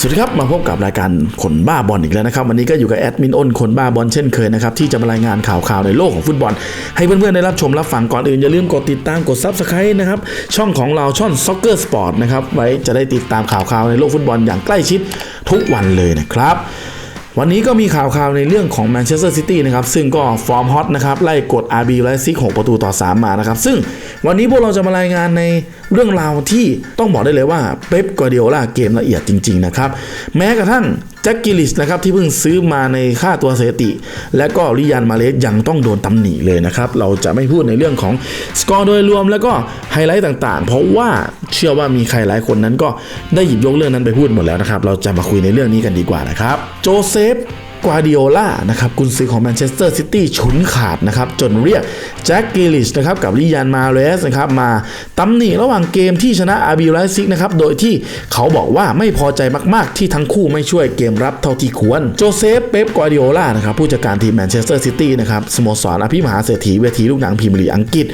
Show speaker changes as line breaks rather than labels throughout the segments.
สวัสดีครับ มาพบกับรายการคนบ้าบอลอีกแล้วนะครับ วันนี้ก็อยู่กับแอดมินอ้นคนบ้าบอลเช่นเคยนะครับ ที่จะมารายงานข่าวข่าวในโลกของฟุตบอล ให้เพื่อนๆ ได้รับชมรับฟังก่อนอื่น อย่าลืมกดติดตามกดซับสไครต์นะครับ ช่องของเราช่อง Soccer Sport นะครับ ไว้จะได้ติดตามข่าวข่าวในโลกฟุตบอลอย่างใกล้ชิดทุกวันเลยนะครับ วันนี้ก็มีข่าวข่าวในเรื่องของแมนเชสเตอร์ซิตี้นะครับซึ่งก็ฟอร์มฮอตนะครับไล่กด RB ไลซิก6ประตูต่อ 3 มานะครับ ซึ่งวันนี้พวกเราจะมารายงานในเรื่องราวที่ต้องบอกได้เลยว่าเป๊ปกวาเดียล่าเกมละเอียดจริง ๆ นะครับ แม้กระทั่ง จ็คกิลิชนะครับที่เพิ่งซื้อมาในค่าตัวเสถิติ และก็ริยานมาเลสยังต้องโดนตำหนิเลยนะครับ เราจะไม่พูดในเรื่องของสกอร์โดยรวมแล้วก็ไฮไลท์ต่างๆ เพราะว่าเชื่อว่ามีใครหลายคนนั้นก็ได้หยิบยกเรื่องนั้นไปพูดหมดแล้วนะครับ เราจะมาคุยในเรื่องนี้กันดีกว่านะครับ โจเซฟ กวาดิโอล่านะครับกุนซือของแมนเชสเตอร์ซิตี้ฉุนขาดนะครับจนเรียกแจ็คกิลิชนะครับกับลิยานมาเรสนะครับมาตำหนิระหว่างเกมที่ชนะอาบิไลซิกนะครับโดยที่เขาบอกว่าไม่พอใจมากๆ ที่ทั้งคู่ไม่ช่วยเกมรับเท่าที่ควร โจเซฟเป๊ปกวาดิโอล่านะครับผู้จัดการทีมแมนเชสเตอร์ซิตี้นะครับสโมสรอภิมหาเศรษฐีเวทีลูกหนังพรีเมียร์ลีกอังกฤษ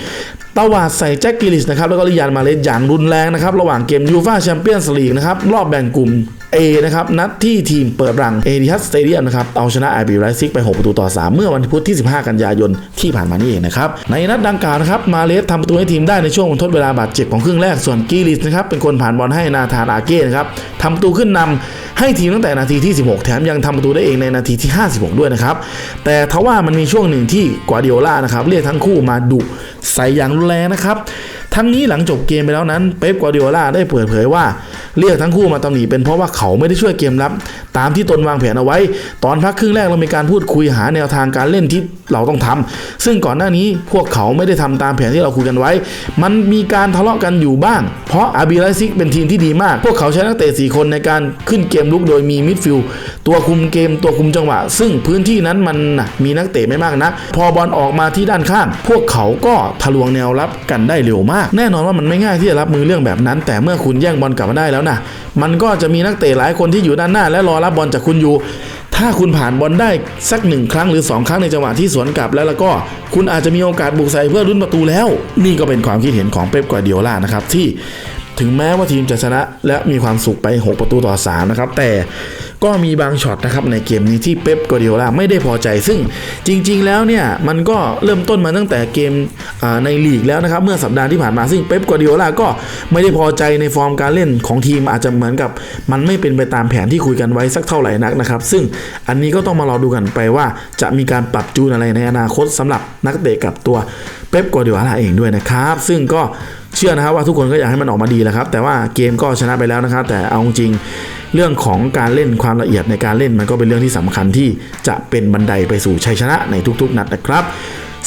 ตวาดใส่แจ็คกิลิสนะครับแล้วก็ลิยานมาเลสอย่างรุนแรงนะครับระหว่างเกมยูฟ่าแชมเปี้ยนส์ลีกนะครับรอบแบ่งกลุ่ม A นะครับนัดที่ทีมเปิดรังเอดิฮัสสเตเดียมนะครับเอาชนะไอบีไรซิกไป 6 ประตูต่อ 3 เมื่อวันพุธที่ 15 กันยายนที่ผ่านมานี่เองนะครับในนัดดังกล่าวนะครับมาเลสทำประตูให้ทีมได้ในช่วงทดเวลาบาดเจ็บของครึ่งแรกส่วนกิลิสนะครับเป็นคนผ่านบอลให้นาธานอาเก้นะครับทำประตูขึ้นนำให้ทีมตั้งแต่นาทีที่ 16 แถมยังทำประตูได้เองในนาทีที่ 56 ด้วยนะครับ แต่ทว่ามันมีช่วงหนึ่งที่กวาดิโอล่านะครับเรียกทั้งคู่มาดุใส่อย่างรุนแรงนะครับ ทั้งนี้หลังจบเกมไปแล้วนั้นเป๊ปกวาดิโอลาได้เปิดเผยว่า เรียกทั้งคู่มาตำหนิเป็นเพราะว่าเขาไม่ได้ช่วยเกมรับ ตามที่ตนวางแผนเอาไว้ ตอนพักครึ่งแรกเรามีการพูดคุยหาแนวทางการเล่นที่เราต้องทำซึ่งก่อนหน้านี้พวกเขาไม่ได้ทำตามแผนที่เราคุยกันไว้ มันมีการทะเลาะกันอยู่บ้าง เพราะอาบิไลซิกเป็นทีมที่ดีมาก พวกเขาใช้นักเตะ4คนในการขึ้นเกมลุกโดยมีมิดฟิลด์ตัวคุมเกมตัวคุมจังหวะ ซึ่งพื้นที่นั้นมันมีนักเตะไม่มากนักพอบอลออกมาที่ด้านข้าง พวกเขาก็ทะลวงแนวรับกันได้เร็วมาก แน่นอนว่ามันไม่ง่ายที่จะรับมือเรื่องแบบนั้น แต่เมื่อคุณแย่งบอลกลับมาได้แล้วนะมันก็จะมีนักเตะหลายคนที่อยู่ด้านหน้า และรอรับบอลจากคุณอยู่ ถ้าคุณผ่านบอลได้สักหนึ่งครั้งหรือ 2 ครั้งในจังหวะที่สวนกลับแล้วแล้วก็คุณอาจจะมีโอกาสบุกใส่เพื่อรุ่นประตูแล้ว นี่ก็เป็นความคิดเห็นของเป๊ปกวาเดียล่านะครับที่ ถึงแม้ว่าทีมจะชนะและมีความสุขไป 6 ประตูต่อ 3 นะครับ แต่ก็มีบางช็อตนะครับในเกมนี้ที่เป๊ปกวาดิโอลาไม่ได้พอใจ ซึ่งจริง ๆ แล้วเนี่ยมันก็เริ่มต้นมาตั้งแต่เกมในลีกแล้วนะครับเมื่อสัปดาห์ที่ผ่านมาซึ่งเป๊ปกวาดิโอลาก็ไม่ได้พอใจในฟอร์มการเล่นของทีมอาจจะเหมือนกับ มันไม่เป็นไปตามแผนที่คุยกันไว้สักเท่าไหร่นักนะครับ ซึ่งอันนี้ก็ต้องมารอดูกันไปว่าจะมีการปรับจูนอะไรในอนาคตสำหรับนักเตะกับตัวเป๊ปกวาดิโอลาเองด้วยนะครับ ซึ่งก็ เชื่อนะครับว่าทุกคนก็อยากให้มันออกมาดีแหละครับ แต่ว่าเกมก็ชนะไปแล้วนะครับ แต่เอาจริงเรื่องของการเล่นความละเอียดในการเล่นมันก็เป็นเรื่องที่สำคัญที่จะเป็นบันไดไปสู่ชัยชนะในทุกๆ นัดนะครับ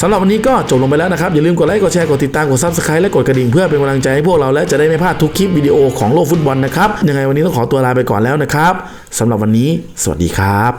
สำหรับวันนี้ก็จบลงไปแล้วนะครับ อย่าลืมกดไลค์กดแชร์กดติดตามกด subscribe และกดกระดิ่งเพื่อเป็นกำลังใจให้พวกเราและจะได้ไม่พลาดทุกคลิปวิดีโอของโลกฟุตบอลนะครับยังไงวันนี้ต้องขอตัวลาไปก่อนแล้วนะครับสำหรับวันนี้ สวัสดีครับ